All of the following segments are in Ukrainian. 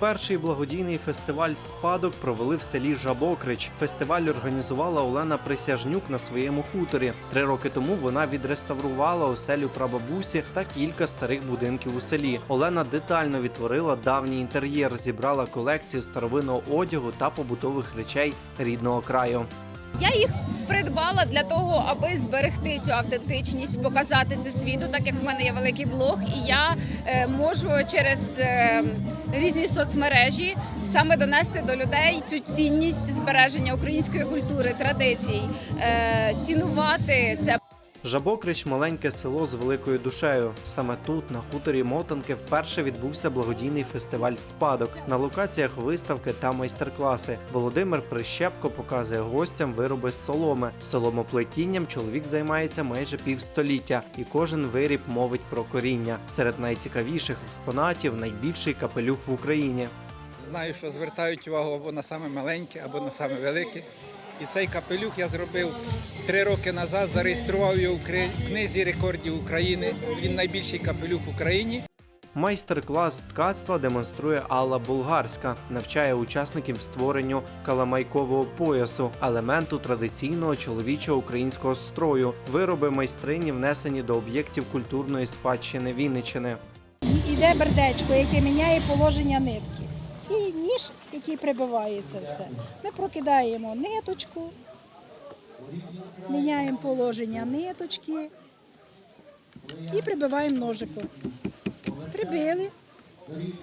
Перший благодійний фестиваль спадок провели в селі Жабокрич. Фестиваль організувала Олена Присяжнюк на своєму хуторі. Три роки тому вона відреставрувала оселю прабабусі та кілька старих будинків у селі. Олена детально відтворила давній інтер'єр, зібрала колекцію старовинного одягу та побутових речей рідного краю. Я їх придбала для того, аби зберегти цю автентичність, показати це світу, так як в мене є великий блог, і я е, можу через е, різні соцмережі саме донести до людей цю цінність збереження української культури, традицій, е, цінувати це. Жабокрич маленьке село з великою душею. Саме тут, на хуторі Мотанки, вперше відбувся благодійний фестиваль спадок. На локаціях виставки та майстер-класи. Володимир Прищепко показує гостям вироби з соломи. Соломоплетінням чоловік займається майже півстоліття, і кожен виріб мовить про коріння. Серед найцікавіших експонатів найбільший капелюх в Україні. Знаю, що звертають увагу або на саме маленьке, або на саме велике. І цей капелюх я зробив три роки назад, зареєстрував його в книзі рекордів України. Він найбільший капелюх в Україні. Майстер-клас ткацтва демонструє Алла Булгарська, навчає учасників створенню каламайкового поясу, елементу традиційного чоловічого українського строю. Вироби майстрині внесені до об'єктів культурної спадщини Вінничини. Іде бердечко, яке міняє положення нитки. І ніж, який прибиває це все. Ми прокидаємо ниточку, міняємо положення ниточки і прибиваємо ножиком. Прибили,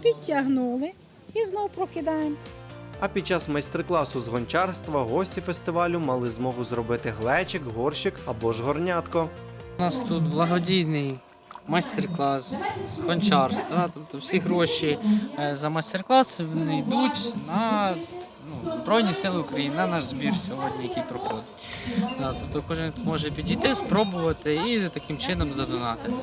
підтягнули і знову прокидаємо. А під час майстер-класу з гончарства гості фестивалю мали змогу зробити глечик, горщик або ж горнятко. У нас тут благодійний майстер-клас з гончарства. Тобто всі гроші е, за майстер-клас йдуть на ну, Збройні Сили України, на наш збір сьогодні, який проходить. Да, Тобто кожен може підійти, спробувати і таким чином задонатити.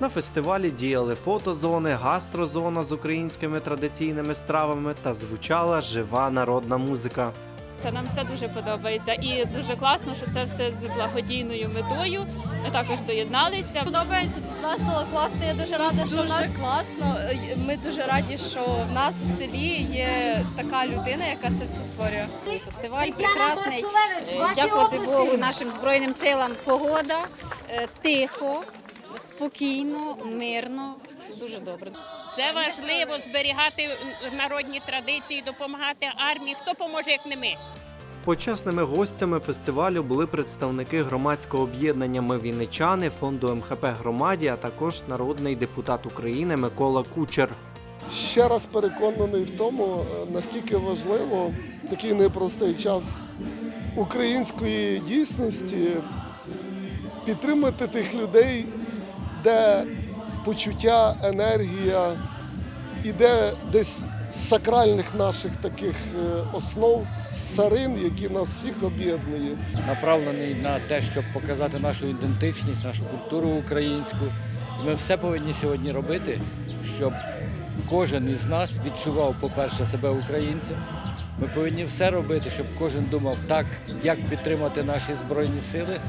На фестивалі діяли фотозони, гастрозона з українськими традиційними стравами та звучала жива народна музика. Це нам все дуже подобається, і дуже класно, що це все з благодійною метою. Ми також доєдналися. Подобається тут весело, класно. Я дуже рада, що в нас класно. Ми дуже раді, що в нас в селі є така людина, яка це все створює. Фестиваль прекрасний. Е, Дякувати Богу, нашим збройним силам. Погода е, тихо, спокійно, мирно. Дуже добре. Це важливо зберігати народні традиції, допомагати армії. Хто поможе, як не ми? Почесними гостями фестивалю були представники громадського об'єднання Ми Вінничани, фонду МХП громаді, а також народний депутат України Микола Кучер. ще раз переконаний в тому, е, наскільки важливо в такий непростий час української дійсності підтримати тих людей, де почуття, енергія іде десь з сакральних наших таких е, основ, царин, які нас всіх об'єднує. направлений на те, щоб показати нашу ідентичність, нашу культуру українську. Ми все повинні сьогодні робити, щоб кожен із нас відчував, по-перше, себе українцем. Ми повинні все робити, щоб кожен думав так, як підтримати наші збройні сили,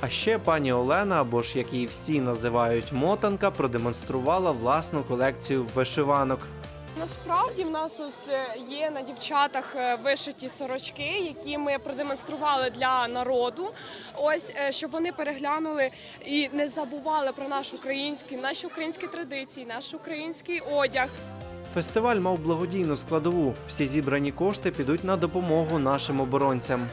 А ще пані Олена, або ж як її всі називають мотанка, продемонструвала власну колекцію вишиванок. Насправді в нас ось е, є на дівчатах е, вишиті сорочки, які ми продемонстрували для народу. Ось е, щоб вони переглянули і не забували про наш український, наші українські традиції, наш український одяг. Фестиваль мав благодійну складову. Всі зібрані кошти підуть на допомогу нашим оборонцям.